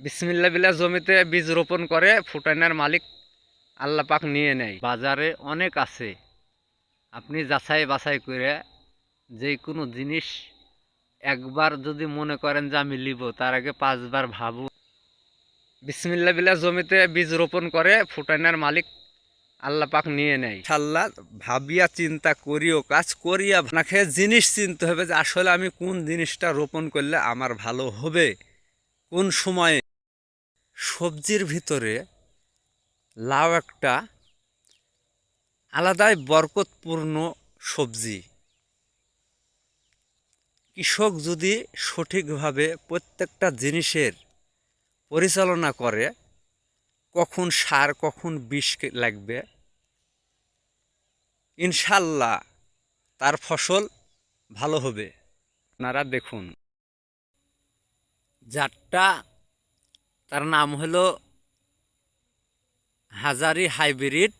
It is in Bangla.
বিসমিল্লা বিল্লা জমিতে বীজ রোপণ করে ফুটানের মালিক আল্লাহ পাক নিয়ে নেয়। বাজারে অনেক আছে। আপনি যাচাই বাছাই করে যে কোনো জিনিস একবার যদি মনে করেন যে আমি লিব, তার আগে পাঁচবার ভাবু বিসমিল্লা বিল্লা জমিতে বীজ রোপণ করে ফুটানের মালিক আল্লাহ পাক নিয়ে নেয়। ইনশাল্লাহ ভাবিয়া চিন্তা করিও, কাজ করিয়া আপনাকে জিনিস চিনতে হবে যে আসলে আমি কোন জিনিসটা রোপণ করলে আমার ভালো হবে, কোন সময়ে সবজির ভিতরে লাউ একটা আলাদাই বরকতপূর্ণ সবজি। কৃষক যদি সঠিকভাবে প্রত্যেকটা জিনিসের পরিচালনা করে, কখন সার, কখন বিষ লাগবে ইনশাল্লাহ তার ফসল ভালো হবে। আপনারা দেখুন, জাতটা তার নাম হলো হাজারি হাইব্রিড